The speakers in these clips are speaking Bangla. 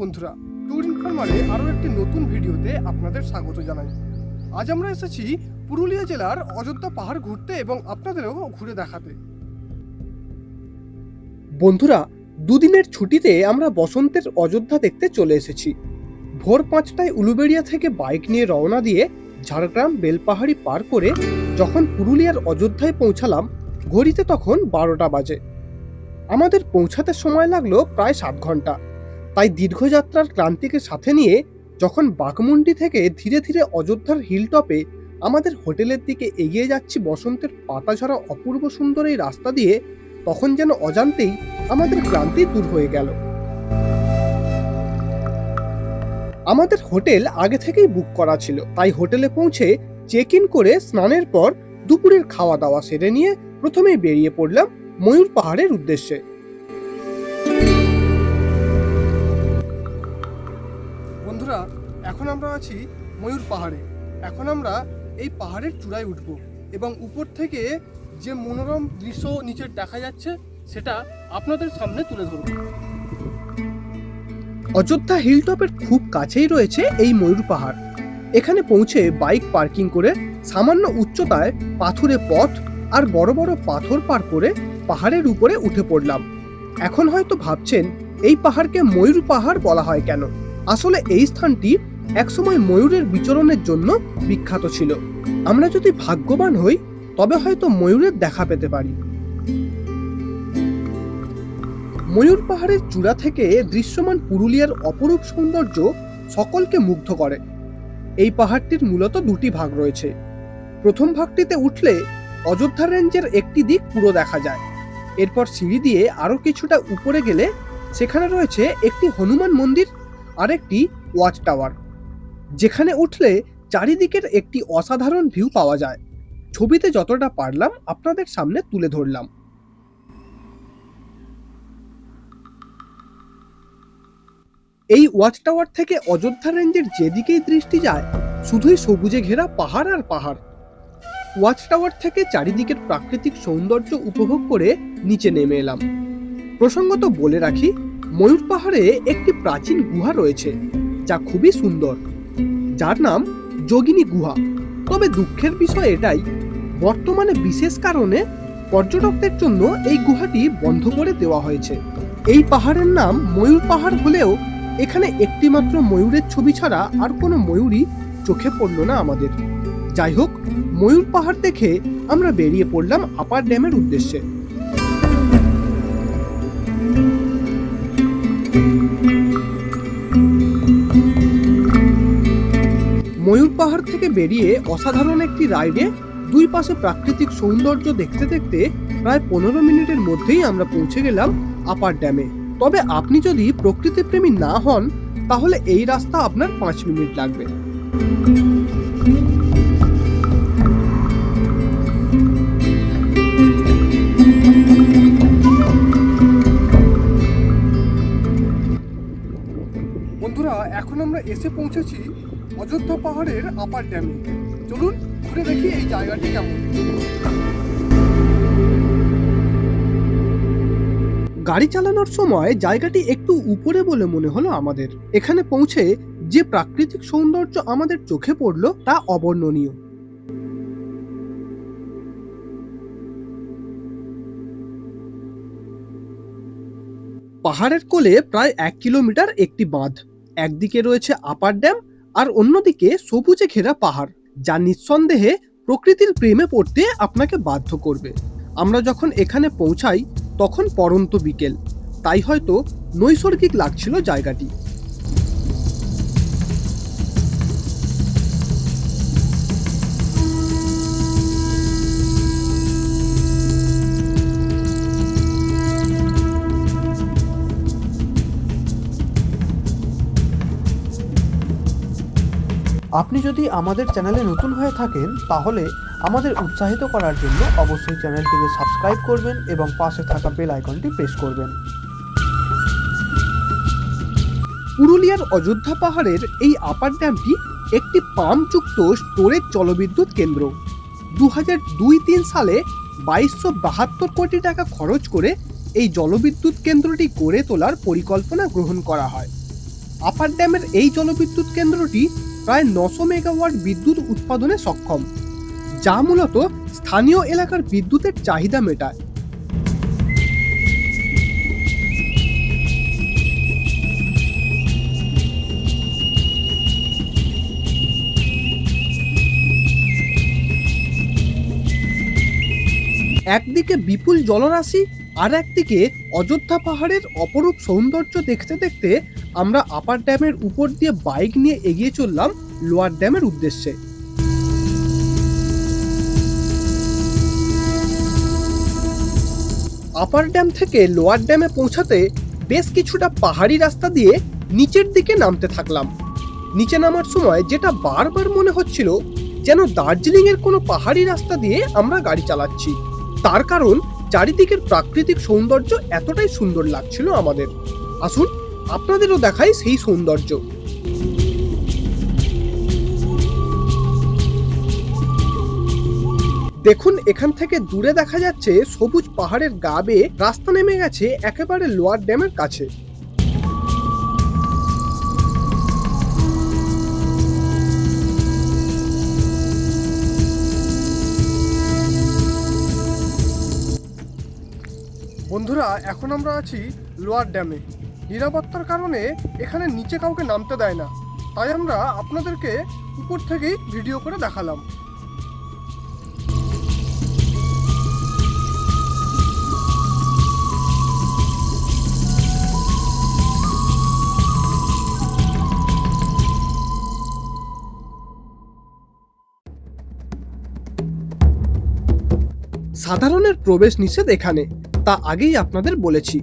বন্ধুরা। ট্যুর ইনফরমারে আরও একটি নতুন ভিডিওতে আপনাদের স্বাগত জানাই। আজ আমরা এসেছি পুরুলিয়া জেলার অযোধ্যা পাহাড় ঘুরতে এবং আপনাদেরও ঘুরে দেখাতে। বন্ধুরা, দুদিনের ছুটিতে আমরা বসন্তের অযোধ্যা দেখতে চলে এসেছি। ভোর পাঁচটায় উলুবেড়িয়া থেকে বাইক নিয়ে রওনা দিয়ে ঝাড়গ্রাম বেলপাহাড়ি পার করে যখন পুরুলিয়ার অযোধ্যায় পৌঁছালাম, ঘড়িতে তখন বারোটা বাজে। আমাদের পৌঁছাতে সময় লাগল প্রায় সাত ঘণ্টা। তাই দীর্ঘযাত্রার ক্লান্তিকে সাথে নিয়ে যখন বাঘমুন্ডি থেকে ধীরে ধীরে অযোধ্যার হিলটপে আমাদের হোটেলের দিকে এগিয়ে যাচ্ছি বসন্তের পাতাঝরা অপূর্ব সুন্দর এই রাস্তা দিয়ে, তখন যেন অজান্তেই আমাদের ক্লান্তি দূর হয়ে গেল। আমাদের হোটেল আগে থেকেই বুক করা ছিল, তাই হোটেলে পৌঁছে চেক ইন করে স্নানের পর দুপুরের খাওয়া দাওয়া সেরে নিয়ে প্রথমেই বেরিয়ে পড়লাম ময়ূর পাহাড়ের উদ্দেশ্যে। আমরা আছি ময়ূর পাহাড়ে। এখন আমরা এই পাহাড়ের চূড়ায় উঠব এবং উপর থেকে যে মনোরম দৃশ্য নিচে দেখা যাচ্ছে, সেটা আপনাদের সামনে তুলে ধরব। অযোধ্যা হিলটপের খুব কাছেই রয়েছে এই ময়ূর পাহাড়। এখানে পৌঁছে বাইক পার্কিং করে সামান্য উচ্চতায় পাথুরে পথ আর বড় বড় পাথর পার করে পাহাড়ের উপরে উঠে পড়লাম। এখন হয়তো ভাবছেন, এই পাহাড়কে ময়ূর পাহাড় বলা হয় কেন? আসলে এই স্থানটি একসময় ময়ূরের বিচরণের জন্য বিখ্যাত ছিল। আমরা যদি ভাগ্যবান হই, তবে হয়তো ময়ূরের দেখা পেতে পারি। ময়ূর পাহাড়ের চূড়া থেকে দৃশ্যমান পুরুলিয়ার অপরূপ সৌন্দর্য সকলকে মুগ্ধ করে। এই পাহাড়টির মূলত দুটি ভাগ রয়েছে। প্রথম ভাগটিতে উঠলে অযোধ্যা রেঞ্জের একটি দিক পুরো দেখা যায়। এরপর সিঁড়ি দিয়ে আরও কিছুটা উপরে গেলে সেখানে রয়েছে একটি হনুমান মন্দির আর একটি ওয়াচ টাওয়ার। যেখানে উঠলে চারিদিকের একটি অসাধারণ ভিউ পাওয়া যায়। ছবিতে যতটা পারলাম আপনাদের সামনে তুলে ধরলাম। এই ওয়াচ টাওয়ার থেকে অযোধ্যা রেঞ্জের যেদিকেই দৃষ্টি যায়, শুধুই সবুজে ঘেরা পাহাড় আর পাহাড়। ওয়াচ টাওয়ার থেকে চারিদিকের প্রাকৃতিক সৌন্দর্য উপভোগ করে নিচে নেমে এলাম। প্রসঙ্গত বলে রাখি, ময়ূর পাহাড়ে একটি প্রাচীন গুহা রয়েছে, যা খুবই সুন্দর। যার নাম যোগিনী গুহা। তবে দুঃখের বিষয় এটাই, বর্তমানে বিশেষ কারণে পর্যটকদের জন্য এই গুহাটি বন্ধ করে দেওয়া হয়েছে। এই পাহাড়ের নাম ময়ূর পাহাড় হলেও এখানে একটিমাত্র ময়ূরের ছবি ছাড়া আর কোনো ময়ূরই চোখে পড়ল না আমাদের। যাই হোক, ময়ূর পাহাড় দেখে আমরা বেরিয়ে পড়লাম আপার ড্যামের উদ্দেশ্যে। পাহাড় থেকে বেরিয়ে অসাধারণ একটি রাইডে দুই পাশে প্রাকৃতিক সৌন্দর্য দেখতে দেখতে প্রায় পনেরো মিনিটের মধ্যেই আমরা পৌঁছে গেলাম আপার ড্যামে তবে আপনি যদি প্রকৃতিপ্রেমী না হন, তাহলে এই রাস্তা আপনার পাঁচ মিনিট লাগবে। বন্ধুরা, এখন আমরা এসে পৌঁছেছি অযোধ্যা পাহাড়ের আপার ড্যামে চলুন ঘুরে দেখি এই জায়গাটি কেমন। গাড়ি চালানোর সময় জায়গাটি একটু উপরে বলে মনে হলো আমাদের। এখানে পৌঁছে যে প্রাকৃতিক সৌন্দর্য আমাদের চোখে পড়ল, তা অবর্ণনীয়। পাহাড়ের কোলে প্রায় এক কিলোমিটার একটি বাঁধ। একদিকে রয়েছে আপার ড্যাম আর অন্যদিকে সবুজে ঘেরা পাহাড়, যা নিঃসন্দেহে প্রকৃতির প্রেমে পড়তে আপনাকে বাধ্য করবে। আমরা যখন এখানে পৌঁছাই, তখন পরন্ত বিকেল। তাই হয়তো নৈসর্গিক লাগছিল জায়গাটি। আপনি যদি আমাদের চ্যানেলে নতুন হয়ে থাকেন, তাহলে আমাদের উৎসাহিত করার জন্য অবশ্যই চ্যানেলটিকে সাবস্ক্রাইব করবেন এবং পাশে থাকা বেল আইকনটি প্রেস করবেন। পুরুলিয়ার অযোধ্যা পাহাড়ের এই আপার ড্যামটি একটি পাম্পযুক্ত স্টোরেজ জলবিদ্যুৎ কেন্দ্র। দু হাজার দুই তিন সালে বাইশশো বাহাত্তর কোটি টাকা খরচ করে এই জলবিদ্যুৎ কেন্দ্রটি গড়ে তোলার পরিকল্পনা গ্রহণ করা হয়। আপার ড্যামের এই জলবিদ্যুৎ কেন্দ্রটি প্রায় নশো মেগাওয়াট বিদ্যুৎ উৎপাদনে সক্ষম, যা মূলত স্থানীয় এলাকার বিদ্যুতের চাহিদা মেটায়। একদিকে বিপুল জলরাশি আর একদিকে অযোধ্যা পাহাড়ের অপরূপ সৌন্দর্য দেখতে দেখতে আমরা আপার ড্যামের উপর দিয়ে বাইক নিয়ে এগিয়ে চললাম লোয়ার ড্যামের উদ্দেশ্যে। আপার ড্যাম থেকে লোয়ার ড্যামে পৌঁছাতে বেশ কিছুটা পাহাড়ি রাস্তা দিয়ে নিচের দিকে নামতে থাকলাম। নিচে নামার সময় যেটা বারবার মনে হচ্ছিল যেন দার্জিলিং এর কোনো পাহাড়ি রাস্তা দিয়ে আমরা গাড়ি চালাচ্ছি। তার কারণ চারিদিকের প্রাকৃতিক সৌন্দর্য এতটাই সুন্দর লাগছিল আমাদের। আসুন আপনাদেরও দেখাই সেই সৌন্দর্য। দেখুন, এখান থেকে দূরে দেখা যাচ্ছে সবুজ পাহাড়ের গা বেয়ে রাস্তা নেমে গেছে একেবারে লোয়ার ড্যামের কাছে। বন্ধুরা, এখন আমরা আছি লোয়ার ড্যামে। নিরাপত্তার কারণে এখানে নিচে কাউকে নামতে দেয় না। তাই আমরা আপনাদেরকে উপর থেকেই ভিডিও করে দেখালাম। সাধারণের প্রবেশ নিষেধ এখানে, তা আগেই আপনাদের বলেছি।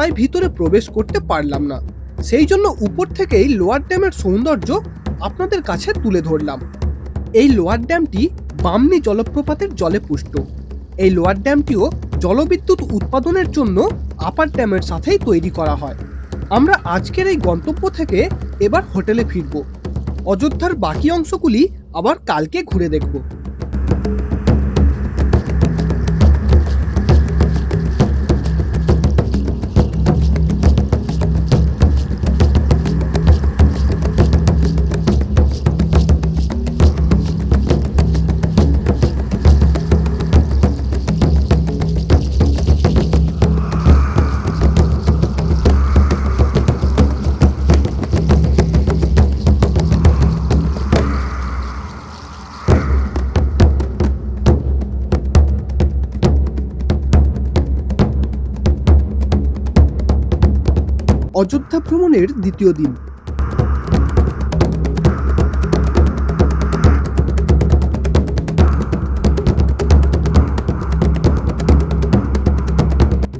তাই ভিতরে প্রবেশ করতে পারলাম না। সেই জন্য উপর থেকেই লোয়ার ড্যামের সৌন্দর্য আপনাদের কাছে তুলে ধরলাম। এই লোয়ার ড্যামটি বামনি জলপ্রপাতের জলে পুষ্ট। এই লোয়ার ড্যামটিও জলবিদ্যুৎ উৎপাদনের জন্য আপার ড্যামের সাথেই তৈরি করা হয়। আমরা আজকের এই গন্তব্য থেকে এবার হোটেলে ফিরব। অযোধ্যার বাকি অংশগুলি আবার কালকে ঘুরে দেখব। অযোধ্যা ভ্রমণের দ্বিতীয় দিন।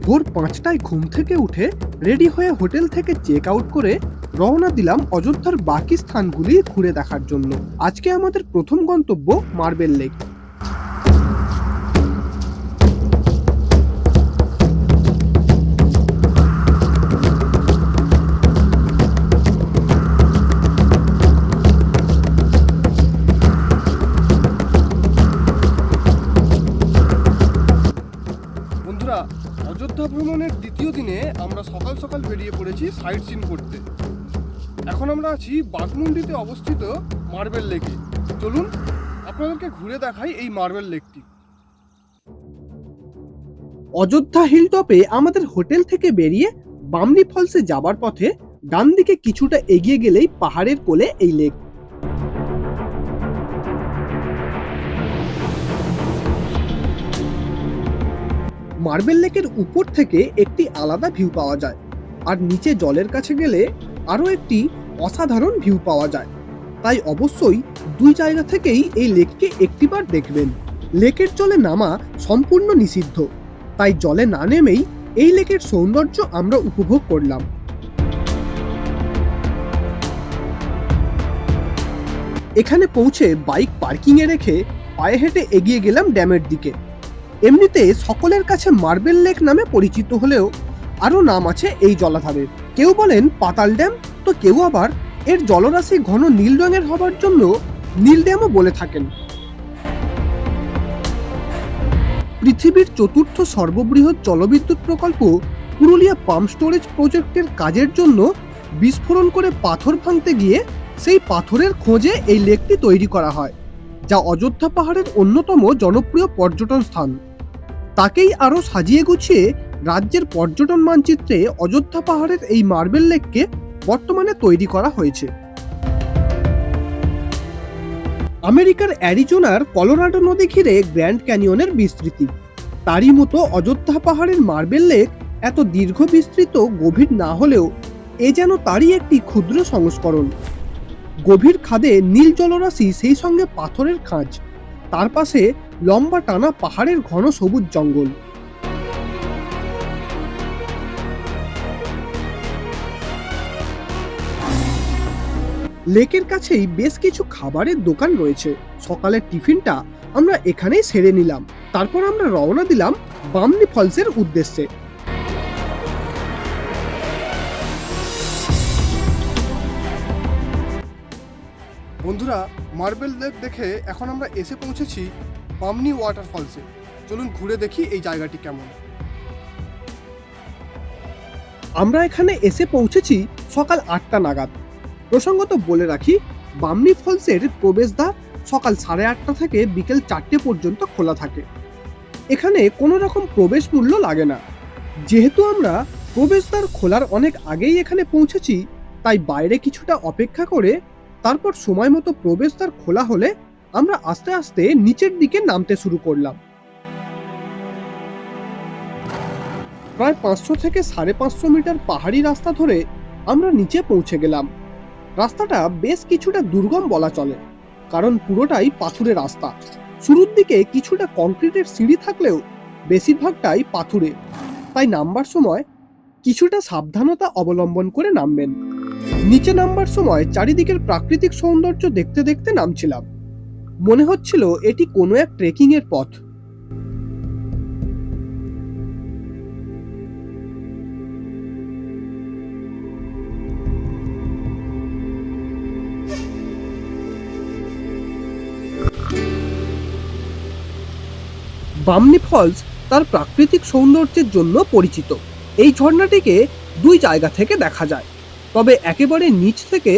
ভোর পাঁচটায় ঘুম থেকে উঠে রেডি হয়ে হোটেল থেকে চেক আউট করে রওনা দিলাম অযোধ্যার বাকি স্থানগুলি ঘুরে দেখার জন্য। আজকে আমাদের প্রথম গন্তব্য মার্বেল লেক। সকাল বেরিয়ে পড়েছি সাইট সিন করতে। এখন আমরা আছি বাগমুন্ডিতে অবস্থিত মার্বেল লেকে চলুন, আপনাদেরকে ঘুরে দেখাই এই মার্বেল লেকটি অযোধ্যা হিলটপে আমাদের হোটেল থেকে বেরিয়ে বামনি ফলসে যাবার পথে ডান দিকে কিছুটা এগিয়ে গেলেই পাহাড়ের কোলে এই লেক মার্বেল লেকের উপর থেকে একটি আলাদা ভিউ পাওয়া যায়। আর নিচে জলের কাছে গেলে আরও একটি অসাধারণ ভিউ পাওয়া যায়। তাই অবশ্যই দুই জায়গা থেকেই এই লেককে একটিবার দেখবেন। লেকের জলে নামা সম্পূর্ণ নিষিদ্ধ। তাই জলে না নেমেই এই লেকের সৌন্দর্য আমরা উপভোগ করলাম। এখানে পৌঁছে বাইক পার্কিংয়ে রেখে পায়ে হেঁটে এগিয়ে গেলাম ড্যামের দিকে। এমনিতে সকলের কাছে মার্বেল লেক নামে পরিচিত হলেও আরও নাম আছে এই জলাধারের। কেউ বলেন পাতাল ড্যাম, তো কেউ আবার এর জলরাশি ঘন নীল রঙের হবার জন্য নীল ড্যামও বলে থাকেন। পৃথিবীর চতুর্থ সর্ববৃহৎ জলবিদ্যুৎ প্রকল্প পুরুলিয়া পাম্প স্টোরেজ প্রজেক্টের কাজের জন্য বিস্ফোরণ করে পাথর ভাঙতে গিয়ে সেই পাথরের খোঁজে এই লেকটি তৈরি করা হয়, যা অযোধ্যা পাহাড়ের অন্যতম জনপ্রিয় পর্যটন স্থান। তাকেই আরও সাজিয়ে গুছিয়ে রাজ্যের পর্যটন মানচিত্রে অযোধ্যা পাহাড়ের এই মার্বেল লেককে বর্তমানে তৈরি করা হয়েছে। আমেরিকার অ্যারিজোনার কলোরাডো নদী ঘিরে গ্র্যান্ড ক্যানিয়নের বিস্তৃতি। তারই মতো অযোধ্যা পাহাড়ের মার্বেল লেক এত দীর্ঘ বিস্তৃত গভীর না হলেও এ যেন তারই একটি ক্ষুদ্র সংস্করণ। গভীর খাদে নীল জলরাশি সেই সঙ্গে পাথরের খাঁজ। তার পাশে লম্বা টানা পাহাড়ের ঘন সবুজ জঙ্গল। লেকের কাছেই বেশ কিছু খাবারের দোকান রয়েছে। সকালের টিফিনটা আমরা এখানেই সেরে নিলাম। তারপর আমরা রওনা দিলাম বামনি ফলসের উদ্দেশ্যে। বন্ধুরা মার্বেল লেক দেখে এখন আমরা এসে পৌঁছেছি বামনি ওয়াটারফলসে চলুন ঘুরে দেখি এই জায়গাটি কেমন। আমরা এখানে এসে পৌঁছেছি সকাল আটটা নাগাদ। প্রসঙ্গত বলে রাখি, বামনি ফলসের প্রবেশদ্বার সকাল সাড়ে আটটা থেকে বিকেল চারটে পর্যন্ত খোলা থাকে। এখানে কোনো রকম প্রবেশ মূল্য লাগে না। যেহেতু আমরা প্রবেশদ্বার খোলার অনেক আগেই এখানে পৌঁছেছি, তাই বাইরে কিছুটা অপেক্ষা করে তারপর সময় মতো প্রবেশদ্বার খোলা হলে আমরা আস্তে আস্তে নিচের দিকে নামতে শুরু করলাম। প্রায় পাঁচশো থেকে সাড়ে পাঁচশো মিটার পাহাড়ি রাস্তা ধরে আমরা নিচে পৌঁছে গেলাম। রাস্তাটা বেশ কিছুটা দুর্গম বলা চলে, কারণ পুরোটাই পাথুরে রাস্তা। শুরুর দিকে কিছুটা কংক্রিটের সিঁড়ি থাকলেও বেশিরভাগটাই পাথুরে। তাই নামবার সময় কিছুটা সাবধানতা অবলম্বন করে নামবেন। নিচে নামবার সময় চারিদিকের প্রাকৃতিক সৌন্দর্য দেখতে দেখতে নামছিলাম। মনে হচ্ছিল এটি কোনো এক ট্রেকিংয়ের পথ। বামনি ফলস তার প্রাকৃতিক সৌন্দর্যের জন্য পরিচিত। এই ঝর্ণাটিকে দুই জায়গা থেকে দেখা যায়। তবে একেবারে নিচ থেকে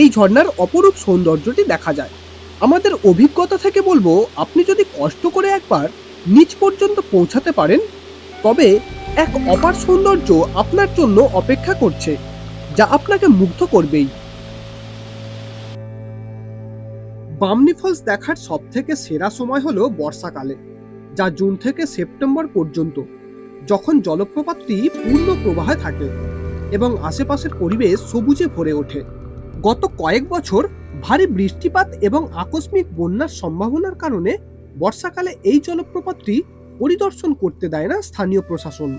এই ঝর্ণার অপরূপ সৌন্দর্যটি দেখা যায়। আমাদের অভিজ্ঞতা থেকে বলব, আপনি যদি কষ্ট করে একবার নিচ পর্যন্ত পৌঁছাতে পারেন, তবে এক অপার সৌন্দর্য আপনার জন্য অপেক্ষা করছে, যা আপনাকে মুগ্ধ করবেই। বামনি ফলস দেখার সব থেকে সেরা সময় হলো বর্ষাকালে। যা জুন থেকে সেপ্টেম্বর পর্যন্ত, যখন জলপ্রপাতটি পূর্ণ প্রবাহে থাকে এবং আশেপাশের পরিবেশ সবুজে ভরে ওঠে। গত কয়েক বছর ভারী বৃষ্টিপাত এবং আকস্মিক বন্যার সম্ভাবনার কারণে বর্ষাকালে এই জলপ্রপাতটি পরিদর্শন করতে দেয় না স্থানীয় প্রশাসন।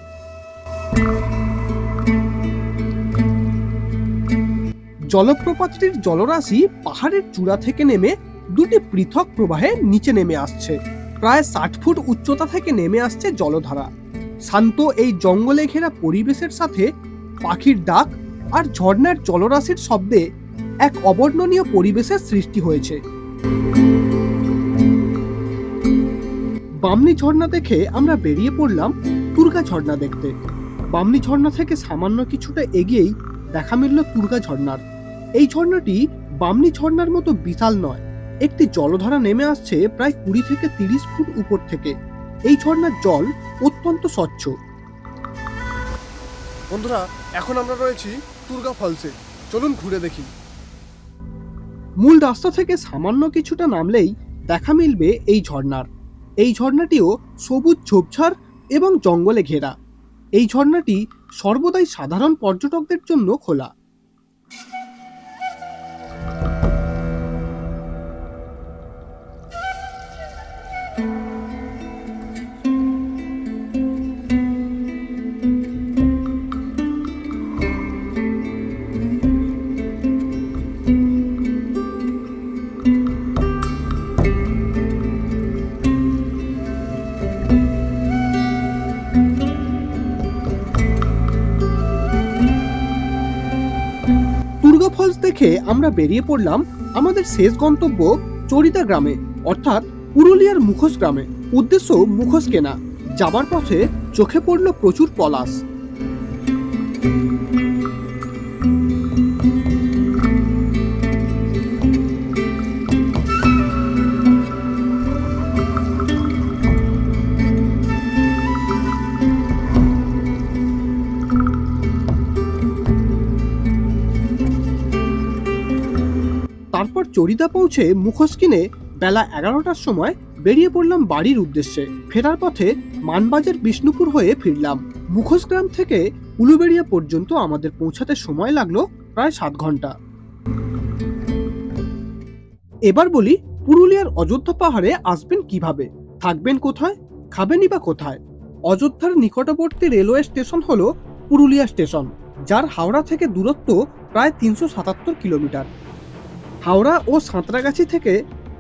জলপ্রপাতটির জলরাশি পাহাড়ের চূড়া থেকে নেমে দুটি পৃথক প্রবাহে নিচে নেমে আসছে। প্রায় ষাট ফুট উচ্চতা থেকে নেমে আসছে জলধারা। শান্ত এই জঙ্গলে ঘেরা পরিবেশের সাথে পাখির ডাক আর ঝর্ণার জলরাশির শব্দে এক অবর্ণনীয় পরিবেশের সৃষ্টি হয়েছে। বামনি ঝর্ণা দেখে আমরা বেরিয়ে পড়লাম তুর্গা ঝর্ণা দেখতে। বামনি ঝর্ণা থেকে সামান্য কিছুটা এগিয়েই দেখা মিলল তুর্গা ঝর্ণার। এই ঝর্ণাটি বামনি ঝর্ণার মতো বিশাল নয় একটি জলধারা নেমে আসছে প্রায় কুড়ি থেকে তিরিশ ফুট উপর থেকে। এই ঝর্ণার জল অত্যন্ত স্বচ্ছ। বন্ধুরা এখন আমরা রয়েছি তুর্গা ফলসে। চলুন ঘুরে দেখি। মূল রাস্তা থেকে সামান্য কিছুটা নামলেই দেখা মিলবে এই ঝর্ণার। এই ঝর্ণাটিও সবুজ ঝোপঝাড় এবং জঙ্গলে ঘেরা। এই ঝর্ণাটি সর্বদাই সাধারণ পর্যটকদের জন্য খোলা। দেখে আমরা বেরিয়ে পড়লাম আমাদের শেষ গন্তব্য চরিতা গ্রামে, অর্থাৎ পুরুলিয়ার মুখোশ গ্রামে। উদ্দেশ্য মুখোশ কেনা। যাবার পথে চোখে পড়ল প্রচুর পলাশ। চরিদা পৌঁছে মুখোশ কিনে বেলা এগারোটার সময় বেরিয়ে পড়লাম বাড়ির উদ্দেশ্যে। ফেরার পথে মানবাজার বিষ্ণুপুর হয়ে ফিরলাম। মুখোশ গ্রাম থেকে উলুবেড়িয়া পর্যন্ত আমাদের পৌঁছাতে সময় লাগল প্রায় সাত ঘণ্টা। এবার বলি, পুরুলিয়ার অযোধ্যা পাহাড়ে আসবেন কীভাবে? থাকবেন কোথায়? খাবেনই বা কোথায়? অযোধ্যার নিকটবর্তী রেলওয়ে স্টেশন হলো পুরুলিয়া স্টেশন, যার হাওড়া থেকে দূরত্ব প্রায় তিনশো সাতাত্তর কিলোমিটার। হাওড়া ও সাঁতরাগাছি থেকে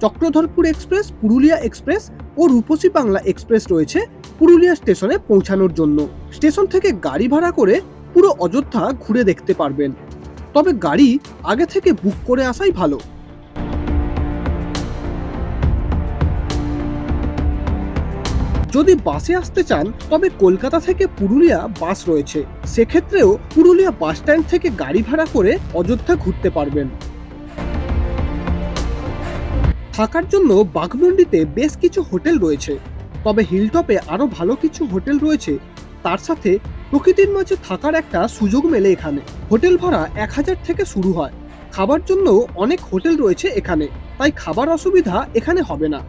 চক্রধরপুর এক্সপ্রেস, পুরুলিয়া এক্সপ্রেস ও রূপসী বাংলা এক্সপ্রেস রয়েছে পুরুলিয়া স্টেশনে পৌঁছানোর জন্য। স্টেশন থেকে গাড়ি ভাড়া করে পুরো অযোধ্যা ঘুরে দেখতে পারবেন। তবে গাড়ি আগে থেকে বুক করে আসাই ভালো। যদি বাসে আসতে চান, তবে কলকাতা থেকে পুরুলিয়া বাস রয়েছে। সেক্ষেত্রেও পুরুলিয়া বাস স্ট্যান্ড থেকে গাড়ি ভাড়া করে অযোধ্যা ঘুরতে পারবেন। থাকার জন্য বাঘমুন্ডিতে বেশ কিছু হোটেল রয়েছে। তবে হিলটপে আরও ভালো কিছু হোটেল রয়েছে। তার সাথে প্রকৃতির মাঝে থাকার একটা সুযোগ মেলে এখানে। হোটেল ভাড়া এক হাজার থেকে শুরু হয়। খাবার জন্য অনেক হোটেল রয়েছে এখানে, তাই খাবার অসুবিধা এখানে হবে না।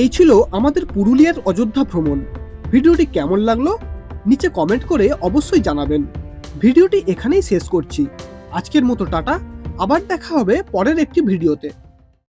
এই ছিল আমাদের পুরুলিয়ার অযোধ্যা ভ্রমণ। ভিডিওটি কেমন লাগল? নিচে কমেন্ট করে অবশ্যই জানাবেন। ভিডিওটি এখানেই শেষ করছি। আজকের মতো টাটা। আবার দেখা হবে পরের একটি ভিডিওতে।